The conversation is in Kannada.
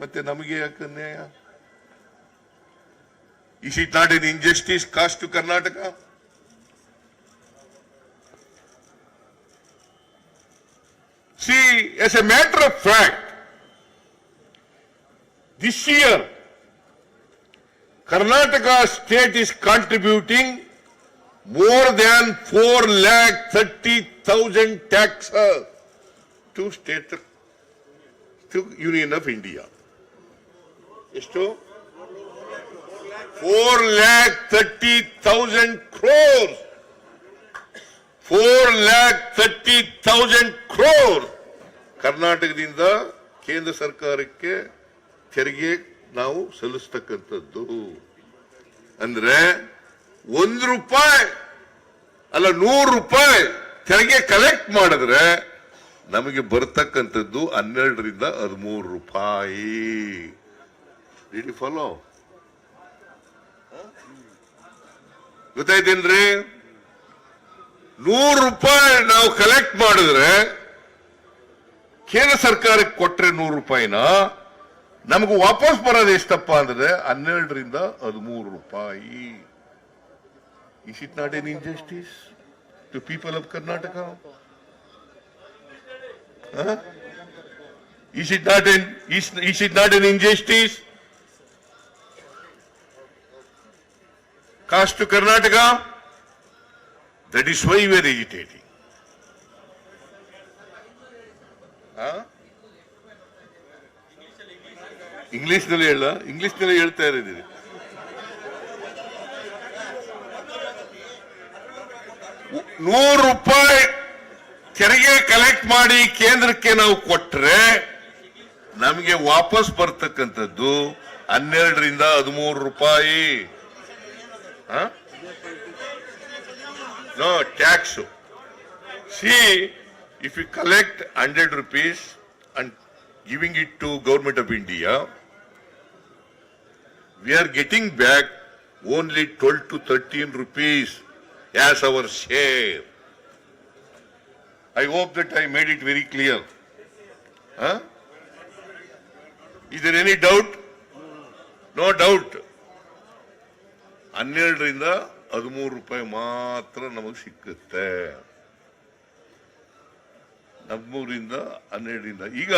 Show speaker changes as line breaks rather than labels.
ಮತ್ತೆ ನಮಗೆ ಯಾಕೆ ಅನ್ಯಾಯ is it not an injustice caused to Karnataka See, as a matter of fact, this year, Karnataka state is contributing more than four lakh thirty thousand taxes to state, to Union of India. ಎಷ್ಟು? Four lakh thirty thousand crore four lakh thirty thousand crore ಕರ್ನಾಟಕದಿಂದ ಕೇಂದ್ರ ಸರ್ಕಾರಕ್ಕೆ ತೆರಿಗೆ ನಾವು ಸಲ್ಲಿಸ್ತಕ್ಕಂಥದ್ದು. ಅಂದ್ರೆ ಒಂದು ರೂಪಾಯಿ, ಅಲ್ಲ ನೂರು ರೂಪಾಯಿ ತೆರಿಗೆ ಕಲೆಕ್ಟ್ ಮಾಡಿದ್ರೆ ನಮಗೆ ಬರ್ತಕ್ಕಂಥದ್ದು ಹನ್ನೆರಡರಿಂದ ಹದಿಮೂರು ರೂಪಾಯಿ. ಡಿಡ್ ಫಾಲೋ ಗೊತ್ತಾಯ್ತೇನ್ರಿ? ನೂರು ರೂಪಾಯಿ ನಾವು ಕಲೆಕ್ಟ್ ಮಾಡಿದ್ರೆ ಕೇಂದ್ರ ಸರ್ಕಾರಕ್ಕೆ ಕೊಟ್ರೆ ನೂರು ರೂಪಾಯಿನ, ನಮಗೆ ವಾಪಸ್ ಬರೋದು ಎಷ್ಟಪ್ಪ ಅಂದ್ರೆ ಹನ್ನೆರಡರಿಂದ ಹದಿಮೂರು ರೂಪಾಯಿ. Is it not an injustice to people of Karnataka is it not an is it not an cost to Karnataka that is why we're agitating ಇಂಗ್ಲಿಷ್ನಲ್ಲಿ ಹೇಳ ಇಂಗ್ಲಿಷ್ನಲ್ಲಿ ಹೇಳ್ತಾ ಇರಿದ್ದೀರಿ ನೂರು ರೂಪಾಯಿ ತೆರಿಗೆ ಕಲೆಕ್ಟ್ ಮಾಡಿ ಕೇಂದ್ರಕ್ಕೆ ನಾವು ಕೊಟ್ರೆ ನಮಗೆ ವಾಪಸ್ ಬರ್ತಕ್ಕಂಥದ್ದು ಹನ್ನೆರಡರಿಂದ ಹದಿಮೂರು ರೂಪಾಯಿ. No, tax. See, if you collect 100 rupees and giving it to government of India, we are getting back only 12 to 13 rupees as our share. I hope that I made it very clear. Huh? Is there any doubt? No doubt. ಹನ್ನೆರಡರಿಂದ ಹದಿಮೂರು ರೂಪಾಯಿ ಮಾತ್ರ ನಮಗೆ ಸಿಕ್ಕುತ್ತೆ. ಹದಿಮೂರಿಂದ ಹನ್ನೆರಡರಿಂದ ಈಗ